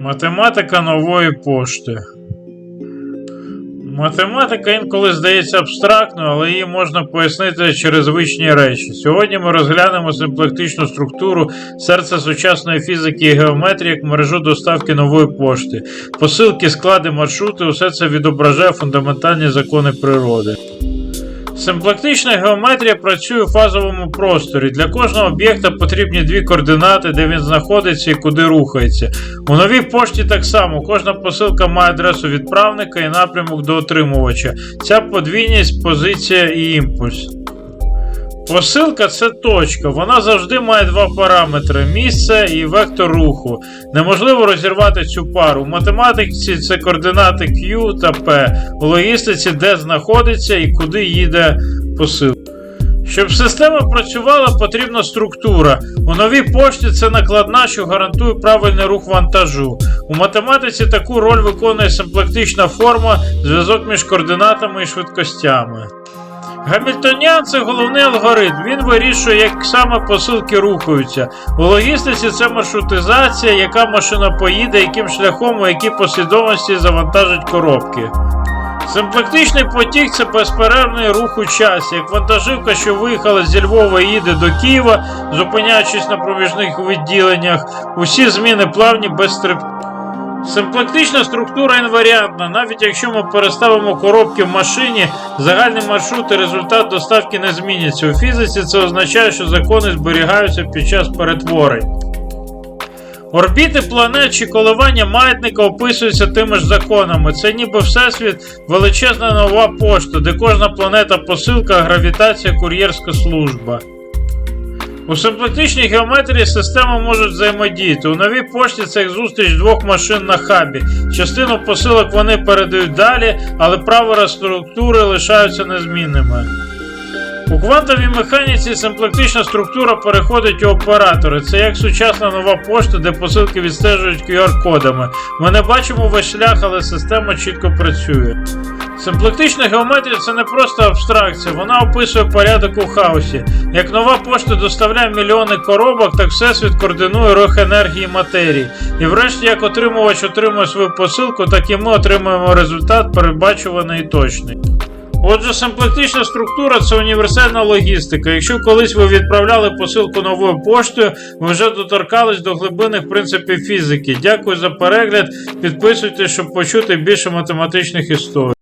Математика нової пошти. Математика інколи здається абстрактною, але її можна пояснити через звичні речі. Сьогодні ми розглянемо симплектичну структуру серця сучасної фізики і геометрії як мережу доставки нової пошти. Посилки, склади, маршрути усе це відображає фундаментальні закони природи. Симплектична геометрія працює у фазовому просторі. Для кожного об'єкта потрібні дві координати, де він знаходиться і куди рухається. У новій пошті так само кожна посилка має адресу відправника і напрямок до отримувача. Ця подвійність, позиція і імпульс. Посилка це точка. Вона завжди має два параметри: місце і вектор руху. Неможливо розірвати цю пару. У математиці це координати Q та P. У логістиці де знаходиться і куди їде посилка. Щоб система працювала, потрібна структура. У новій пошті це накладна, що гарантує правильний рух вантажу. У математиці таку роль виконує симплектична форма, зв'язок між координатами і швидкостями. Гамільтоніан це головний алгоритм. Він вирішує, як саме посилки рухаються. У логістиці це маршрутизація, яка машина поїде, яким шляхом, у якій послідовності завантажить коробки. Симплектичний потік це безперервний рух у часі. Як вантажівка, що виїхала зі Львова їде до Києва, зупиняючись на проміжних відділеннях, усі зміни плавні без стриб. Симплектична структура інваріантна. Навіть якщо ми переставимо коробки в машині, загальний маршрут і результат доставки не зміняться. У фізиці це означає, що закони зберігаються під час перетворень. Орбіти планет чи коливання маятника описуються тими ж законами. Це ніби всесвіт величезна нова пошта, де кожна планета посилка, гравітація кур'єрська служба. У симплектичній геометрії системи можуть взаємодіяти. У новій пошті це як зустріч двох машин на хабі. Частину посилок вони передають далі, але правила структури лишаються незмінними. У квантовій механіці симплектична структура переходить у оператори. Це як сучасна нова пошта, де посилки відстежують QR-кодами. Ми не бачимо весь шлях, але система чітко працює. Симплектична геометрія це не просто абстракція, вона описує порядок у хаосі. Як нова пошта доставляє мільйони коробок, так всесвіт координує рух енергії матерії. І врешті, як отримувач отримує свою посилку, так і ми отримуємо результат передбачуваний і точний. Отже, симплектична структура це універсальна логістика. Якщо колись ви відправляли посилку новою поштою, ви вже доторкались до глибинних принципів фізики. Дякую за перегляд. Підписуйтесь, щоб почути більше математичних історій.